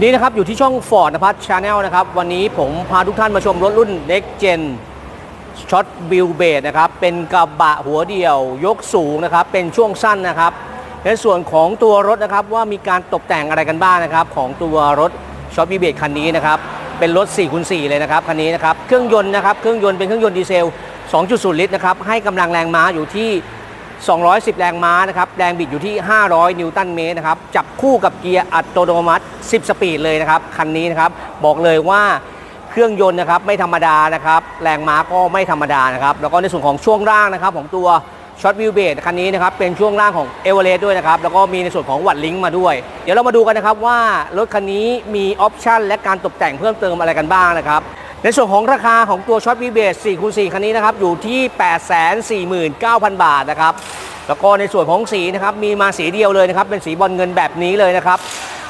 วันนี้นะครับอยู่ที่ช่อง Ford นภัทชาแนลนะครับ วันนี้ผมพาทุกท่านมาชมรถรุ่น Next Gen ช็อตบิลเบดนะครับ เป็นกระบะหัวเดี่ยวยกสูงนะครับ เป็นช่วงสั้นนะครับ ในส่วนของตัวรถนะครับว่ามีการตกแต่งอะไรกันบ้างนะครับ ของตัวรถช็อตบิลเบดคันนี้นะครับ เป็นรถ4คูณ4เลยนะครับคันนี้นะครับ เครื่องยนต์นะครับ เครื่องยนต์เป็นเครื่องยนต์ดีเซล 2.0 ลิตรนะครับ ให้กำลังแรงม้าอยู่ที่ 210 แรงม้านะครับ แรงบิดอยู่ที่ 500 นิวตันเมตรนะครับ จับคู่กับเกียร์อัตโนมัติ 10 สปีดเลยนะครับ คันนี้นะครับ บอกเลยว่าเครื่องยนต์นะครับไม่ธรรมดานะครับ แรงม้าก็ไม่ธรรมดานะครับ แล้วก็ในส่วนของช่วงล่างนะครับของตัวช็อตวิวเบดคันนี้นะครับเป็นช่วงล่างของเอเวอเรสต์ด้วยนะครับ แล้วก็มีในส่วนของวัดลิงก์มาด้วย เดี๋ยวเรามาดูกันนะครับว่ารถคันนี้มีออปชันและการตกแต่งเพิ่มเติมอะไรกันบ้างนะครับ ในส่วนของราคาของตัวช็อตวิเบส4คูณ4คันนี้นะครับ อยู่ที่ 849,000 บาทนะครับ แล้วก็ในส่วนของสีนะครับ มีมาสีเดียวเลยนะครับ เป็นสีบอลเงินแบบนี้เลยนะครับ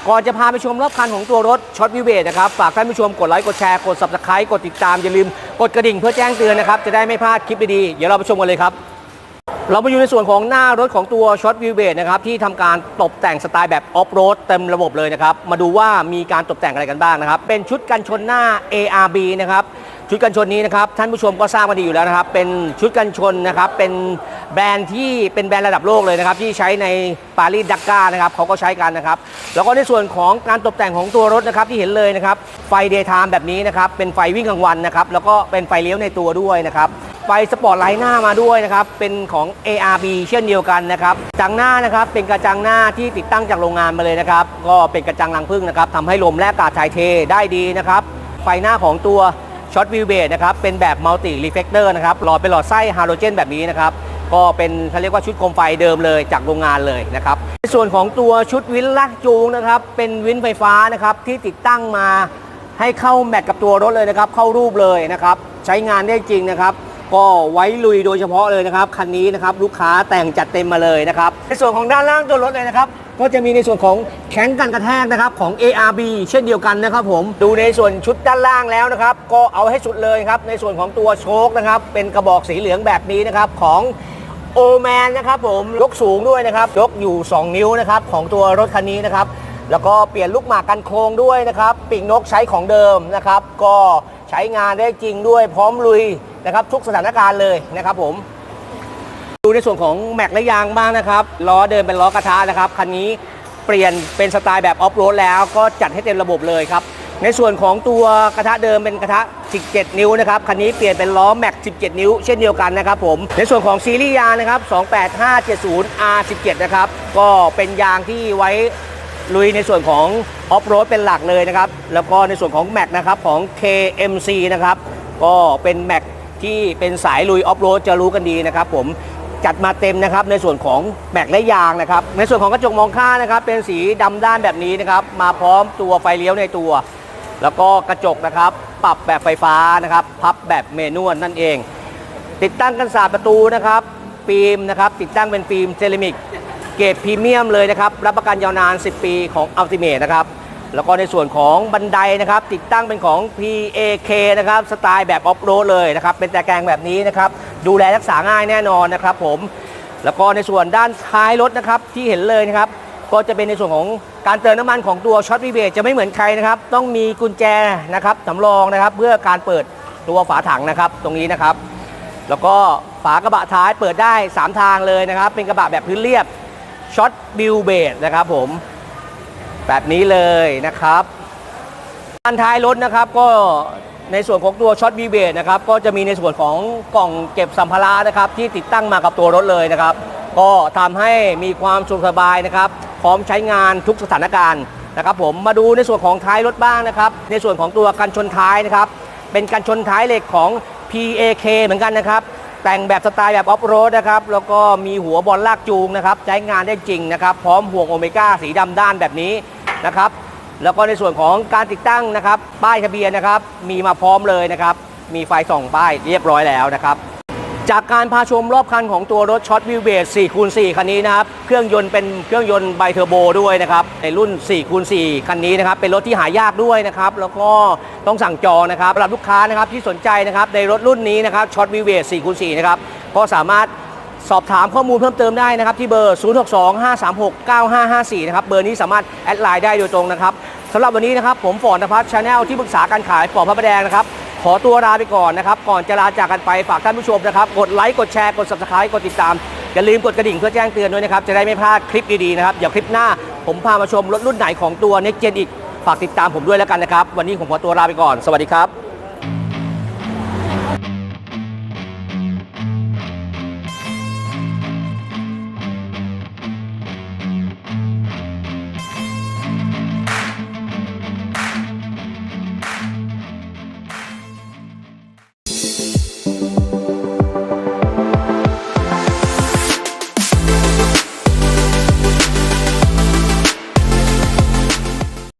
ก่อนจะพาไปชมรอบคันของตัวรถช็อตวิเบดนะครับ ฝากท่านผู้ชมกดไลค์ กดแชร์ กด subscribe กดติดตาม อย่าลืมกดกระดิ่งเพื่อแจ้งเตือนนะครับ จะได้ไม่พลาดคลิปดีๆ เดี๋ยวเราไปชมกันเลยครับ เรามาอยู่ในส่วนของหน้ารถของตัวช็อตวิวเบดนะครับที่ทำการตกแต่งสไตล์แบบออฟโรดเต็มระบบเลยนะครับ มาดูว่ามีการตกแต่งอะไรกันบ้างนะครับ เป็นชุดกันชนหน้า ARB นะครับชุดกันชนนี้นะครับท่านผู้ชมก็ทราบมาดีอยู่แล้วนะครับ เป็นชุดกันชนนะครับเป็นแบรนด์ที่เป็นแบรนด์ระดับโลกเลยนะครับ ที่ใช้ในปารีสดักกานะครับเขาก็ใช้กันนะครับ แล้วก็ในส่วนของการตกแต่งของตัวรถนะครับที่เห็นเลยนะครับไฟเดย์ไทม์แบบนี้นะครับเป็นไฟวิ่งกลางวันนะครับแล้วก็เป็นไฟเลี้ยวในตัวด้วยนะครับ ไฟสปอร์ตไลท์หน้ามาด้วยนะครับ เป็นของ ARB เช่นเดียวกันนะครับจังหน้านะครับเป็นกระจังหน้าที่ติดตั้งจากโรงงานมาเลยนะครับ ก็เป็นกระจังรังผึ้งนะครับทำให้ลมและอากาศถ่ายเทได้ดีนะครับ ไฟหน้าของตัวช็อตวิวเบดนะครับเป็นแบบมัลติรีเฟกเตอร์นะครับหลอดเป็นหลอดไส้ฮาโลเจนแบบนี้นะครับก็เป็นเขาเรียกว่าชุดโคมไฟเดิมเลยจากโรงงานเลยนะครับในส่วนของตัวชุดวินลากจูงนะครับเป็นวินไฟฟ้านะครับที่ติดตั้งมาให้เข้าแมทกับตัวรถเลยนะครับเข้ารูปเลยนะครับใช้งานได้จริงนะครับ ก็ไว้ลุยโดยเฉพาะเลยนะครับ คันนี้นะครับลูกค้าแต่งจัดเต็มมาเลยนะครับ ในส่วนของด้านล่างตัวรถเลยนะครับ ก็จะมีในส่วนของแข้งกันกระแทกนะครับของ ARB เช่นเดียวกันนะครับผมดูในส่วนชุดด้านล่างแล้วนะครับ ก็เอาให้สุดเลยครับในส่วนของตัวโชคนะครับ เป็นกระบอกสีเหลืองแบบนี้นะครับของโอแมนนะครับผมยกสูงด้วยนะครับยกอยู่ 2 นิ้วนะครับของตัวรถคันนี้นะครับแล้วก็เปลี่ยนลูกหมากกันโครงด้วยนะครับปีกนกใช้ของเดิมนะครับ ก็ใช้งานได้จริงด้วยพร้อมลุย นะครับทุกสถานการณ์เลยนะครับผม ดูในส่วนของแม็กและยางบ้างนะครับล้อเดิมเป็นล้อกระทะนะครับคันนี้เปลี่ยนเป็นสไตล์แบบออฟโรดแล้วก็จัดให้เต็มระบบเลยครับในส่วนของตัวกระทะเดิมเป็นกระทะ 17 นิ้วนะครับคันนี้เปลี่ยนเป็นล้อแม็ก 17 นิ้ว เช่นเดียวกันนะครับผมในส่วนของซีรีส์ยางนะครับ 28570 R17 นะครับก็เป็นยางที่ไว้ลุยในส่วนของออฟโรดเป็นหลักเลยนะครับแล้วก็ในส่วนของแม็กนะครับของ KMC นะครับก็เป็นแม็ก ที่เป็นสายลุยออฟโรดจะรู้กันดีนะครับผมจัดมาเต็มนะครับในส่วนของแบกและยางนะครับในส่วนของกระจกมองข้างนะครับ เป็นสีดำด้านแบบนี้นะครับ มาพร้อมตัวไฟเลี้ยวในตัว แล้วก็กระจกนะครับ ปรับแบบไฟฟ้านะครับ พับแบบเมนวลนั่นเอง ติดตั้งกันศาสตร์ประตูนะครับฟิล์มนะครับติดตั้งเป็นฟิล์มเซรามิกเกรดพรีเมียมเลยนะครับรับประกันยาวนาน 10 ปีของ Ultimate นะครับ แล้วก็ในส่วนของบันไดนะครับ ติดตั้งเป็นของ PAK นะครับสไตล์แบบออฟโรดเลยนะครับ เป็นตะแกรงแบบนี้นะครับ ดูแลรักษาง่ายแน่นอนนะครับผม แล้วก็ในส่วนด้านท้ายรถนะครับที่เห็นเลยนะครับ ก็จะเป็นในส่วนของการเติมน้ำมันของตัวช็อตวีเบจะไม่เหมือนใครนะครับ ต้องมีกุญแจนะครับสำรองนะครับ เพื่อการเปิดตัวฝาถังนะครับ ตรงนี้นะครับ แล้วก็ฝากระบะท้ายเปิดได้ 3 ทางเลยนะครับ เป็นกระบะแบบพื้นเรียบช็อตบิลเบดนะครับผม แบบนี้เลยนะครับด้านท้ายรถนะครับก็ในส่วนของตัวช็อตบิลเบดนะครับก็จะมีในส่วนของกล่องเก็บสัมภาระนะครับที่ติดตั้งมากับตัวรถเลยนะครับ ก็ทำให้มีความสะดวกสบายนะครับ พร้อมใช้งานทุกสถานการณ์นะครับ ผมมาดูในส่วนของท้ายรถบ้างนะครับ ในส่วนของตัวกันชนท้ายนะครับ เป็นกันชนท้ายเหล็กของ PAK เหมือนกันนะครับแต่งแบบสไตล์แบบออฟโรดนะครับแล้วก็มีหัวบอลลากจูงนะครับใช้งานได้จริงนะครับ พร้อมห่วงโอเมก้าสีดำด้านแบบนี้ นะครับ แล้วก็ในส่วนของการติดตั้งนะครับ ป้ายทะเบียนนะครับ มีมาพร้อมเลยนะครับ มีไฟส่องป้ายเรียบร้อยแล้วนะครับ จากการพาชมรอบคันของตัวรถช็อตวิวเบส4คูณ4คันนี้นะครับ เครื่องยนต์เป็นเครื่องยนต์ไบเทอร์โบด้วยนะครับ ในรุ่น4คูณ4คันนี้นะครับ เป็นรถที่หายากด้วยนะครับ แล้วก็ต้องสั่งจองนะครับสำหรับลูกค้านะครับที่สนใจนะครับในรถรุ่นนี้นะครับช็อตวิวเบส4คูณ4นะครับ ก็สามารถ สอบถามข้อมูลเพิ่มเติมได้นะครับ ที่เบอร์ 062 536 9554 นะครับ เบอร์นี้สามารถแอดไลน์ได้โดยตรงนะครับสำหรับวันนี้นะครับ ผมฟอร์ดนภัสชาแนลที่ปรึกษาการขายฟอร์ดพระประแดงนะครับ ขอตัวลาไปก่อนนะครับ ก่อนจะลาจากกันไปฝากท่านผู้ชมนะครับ กดไลค์ กดแชร์ กด subscribe กดติดตาม อย่าลืมกดกระดิ่งเพื่อแจ้งเตือนด้วยนะครับ จะได้ไม่พลาดคลิปดีๆนะครับ เดี๋ยวคลิปหน้า ผมพามาชมรถรุ่นไหนของตัว Next Gen อีก ฝากติดตามผมด้วยแล้วกันนะครับ วันนี้ผมขอตัวลาไปก่อน สวัสดีครับ